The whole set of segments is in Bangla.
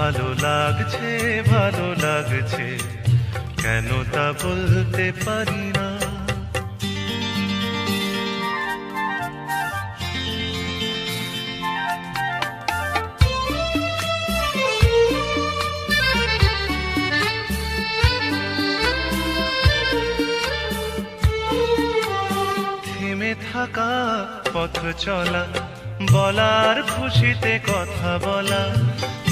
ভালো লাগছে ভালো লাগছে। কেন তা বলতে পারি না। থাকা, পথ চলা, বলার খুশিতে কথা বলা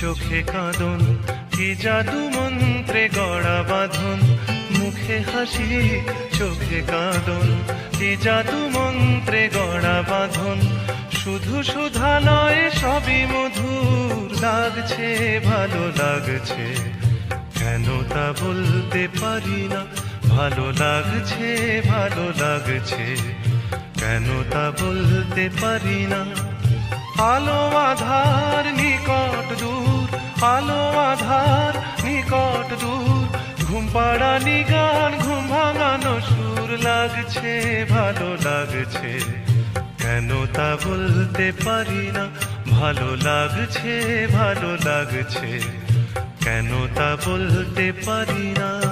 চোখে কাঁদন, কি জাদু মন্ত্রে গড়া বাঁধন, মুখে হাসি, চোখে কাঁদন, কি জাদু মন্ত্রে গড়া বাঁধন, শুধু সুধা নয় সবই মধুর লাগছে, ভালো লাগছে, কেন তা বলতে পারি না, ভালো লাগছে ভালো লাগছে, কেন তা বলতে পারি না। আলো আধার নিকট দূর, আলো আধার নিকট দূর। ঘুম পাড়ানি গান ঘুম ভাঙানো সুর লাগছে, ভালো লাগছে। কেন তা বলতে পারি না, ভালো লাগছে ভালো লাগছে। কেন তা বলতে পারি না।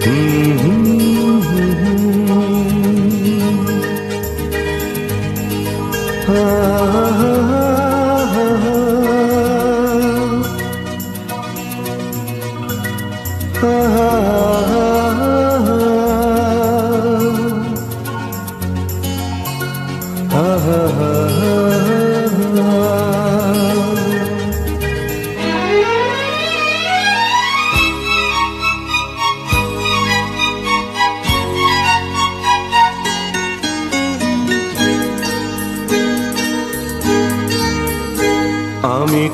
আমি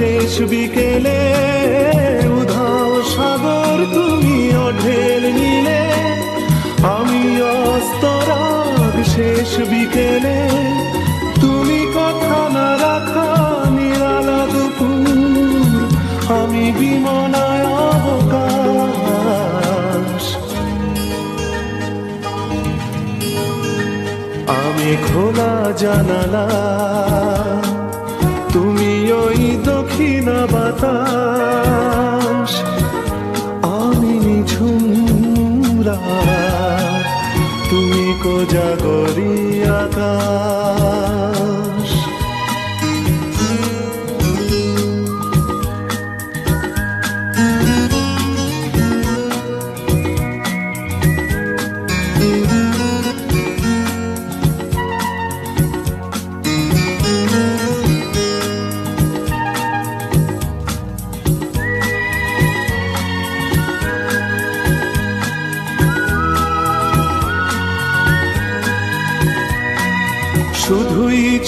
শেষ বিকেলে উধাও সাগর তুমি অঢেল নিলে। আমি অস্তরাগ শেষ বিকেলে তুমি কথা না রাখা নিরালা দুপুর। আমি বিমনায় অবকাশ। আমি খোলা জানালা। দক্ষিণা বাতাস আমি ঝুমরা তুমি কোজাগরি আকাশ।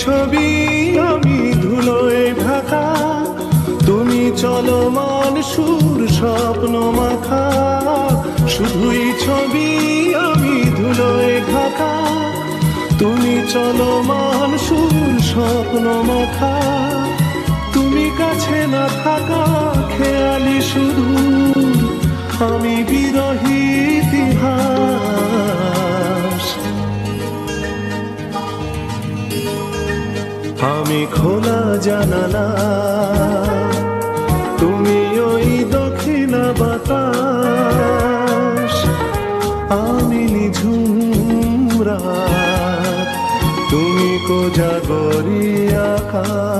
ছবি, আমি ধুলোয় ঢাকা। তুমি চলমান সুর স্বপ্ন মাখা। শুধুই ছবি, আমি ধুলোয় ঢাকা। তুমি চলমান সুর স্বপ্ন মাখা। তুমি কাছে না থাকা, খেয়ালি শুধু। আমি বিরহী আমি খোলা জানালা। তুমি ওই দক্ষিণা বাতাস আমি নিঝুম রাত তুমি কোজাগরি আকাশ।